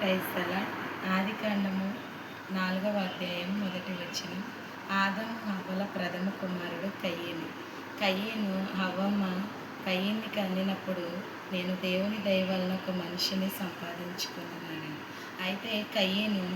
క్రైస్తల ఆది కాండము నాలుగవ అధ్యాయం మొదటి వచ్చిన ఆదం హవ్వల ప్రథమ కుమారుడు కయ్యను. కయ్యను హవ్వమ్మ కయ్యన్ని కన్నినప్పుడు నేను దేవుని దయ వలన ఒక మనిషిని సంపాదించుకున్నాను అయితే కయ్యను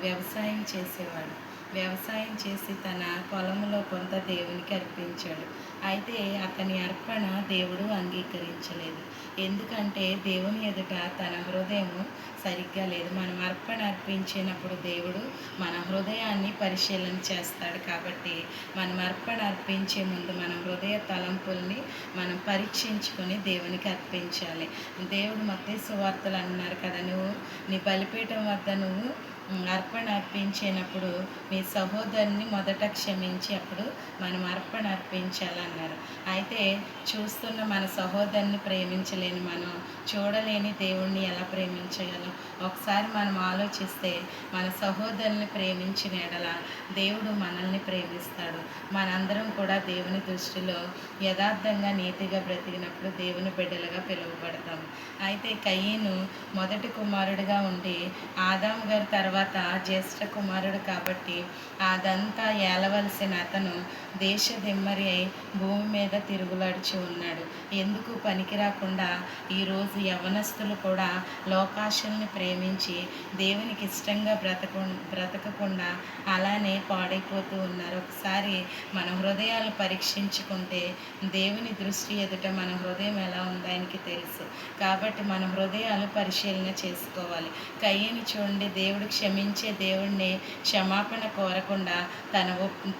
వ్యవసాయం చేసేవాడు. వ్యవసాయం చేసి తన పొలంలో కొంత దేవునికి అర్పించాడు. అయితే అతని అర్పణ దేవుడు అంగీకరించలేదు. ఎందుకంటే దేవుని ఎదుట తన హృదయం సరిగ్గా లేదు. మనం అర్పణ అర్పించినప్పుడు దేవుడు మన హృదయాన్ని పరిశీలన చేస్తాడు కాబట్టి మనం అర్పణ అర్పించే ముందు మన హృదయ తలంపుల్ని మనం పరీక్షించుకొని దేవునికి అర్పించాలి. దేవుడు మత్తే సువార్తలు అన్నారు కదా నువ్వు నీ బలిపీఠం వద్ద నువ్వు అర్పణ అర్పించినప్పుడు మీ సహోదరుని మొదట క్షమించి అప్పుడు మనం అర్పణ అర్పించాలన్నారు. అయితే చూస్తున్న మన సహోదరుని ప్రేమించలేని మనం చూడలేని దేవుణ్ణి ఎలా ప్రేమించగలం? ఒకసారి మనం ఆలోచిస్తే మన సహోదరుని ప్రేమించిన ఎడల దేవుడు మనల్ని ప్రేమిస్తాడు. మనందరం కూడా దేవుని దృష్టిలో యథార్థంగా నీతిగా బ్రతికినప్పుడు దేవుని బిడ్డలుగా పిలువబడతాం. అయితే కయ్యను మొదటి కుమారుడిగా ఉండి ఆదాం గారి తర్వాత జ్యేష్ఠ కుమారుడు కాబట్టి అదంతా ఏలవలసిన అతను దేశ దిమ్మరి అయి భూమి మీద తిరుగులాడిచి ఉన్నాడు. ఎందుకు పనికి రాకుండా ఈరోజు యవనస్తులు కూడా లోకాశల్ని ప్రేమించి దేవునికి ఇష్టంగా బ్రతకు బ్రతకకుండా అలానే పాడైపోతూ ఉన్నారు. ఒకసారి మన హృదయాలు పరీక్షించుకుంటే దేవుని దృష్టి ఎదుట మన హృదయం ఎలా ఉందో ఆయనకి తెలుసు. కాబట్టి మన హృదయాలు పరిశీలన చేసుకోవాలి. కయ్యని చూడండి దేవుడు క్షమించే దేవుణ్ణి క్షమాపణ కోరకుండా తన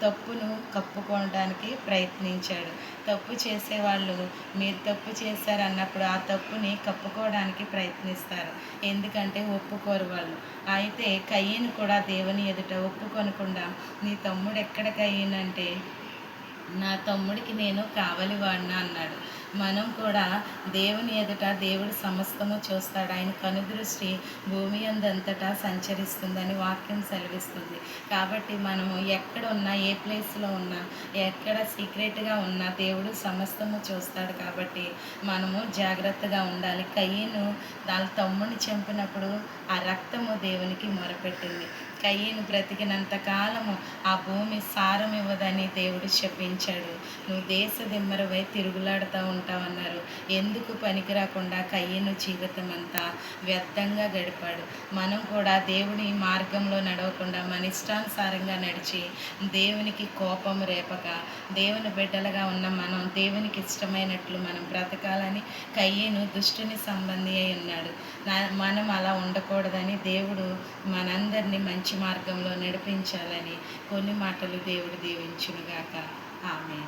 తప్పును కప్పుకోవడానికి ప్రయత్నించాడు. తప్పు చేసేవాళ్ళు మీరు తప్పు చేశారు అన్నప్పుడు ఆ తప్పుని కప్పుకోవడానికి ప్రయత్నిస్తారు. ఎందుకంటే ఒప్పుకోరు వాళ్ళు. అయితే కయ్యను కూడా దేవుని ఎదుట ఒప్పుకొనకుండా నీ తమ్ముడు ఎక్కడ కయ్యనంటే నా తమ్ముడికి నేను కావలి వాడినా అన్నాడు. మనం కూడా దేవుని ఎదుట దేవుడు సమస్తము చూస్తాడు. ఆయన కనుదృష్టి భూమి అందంతటా సంచరిస్తుందని వాక్యం సెలవిస్తుంది. కాబట్టి మనము ఎక్కడ ఉన్నా ఏ ప్లేస్లో ఉన్నా ఎక్కడ సీక్రెట్గా ఉన్నా దేవుడు సమస్తము చూస్తాడు కాబట్టి మనము జాగ్రత్తగా ఉండాలి. కయ్యను వాళ్ళ తమ్ముని చంపినప్పుడు ఆ రక్తము దేవునికి మొరపెట్టింది. కయ్యను బ్రతికినంత కాలము ఆ భూమి సారం ఇవ్వదని దేవుడు శపించాడు నువ్వు దేశ దిమ్మరవై తిరుగులాడుతూ ఉంటావన్నారు. ఎందుకు పనికి రాకుండా కయ్యను జీవితం అంతా వ్యర్థంగా గడిపాడు. మనం కూడా దేవుని మార్గంలో నడవకుండా మన ఇష్టానుసారంగా నడిచి దేవునికి కోపం రేపక దేవుని బిడ్డలుగా ఉన్న మనం దేవునికి ఇష్టమైనట్లు మనం బ్రతకాలని కయ్యను దుష్టుని సంబంధి అయి ఉన్నాడు. మనం అలా ఉండకూడదని దేవుడు మనందరినీ మంచి మార్గంలో నడిపించాలని కొన్ని మాటలు దేవుడు దీవించునుగాక. ఆమె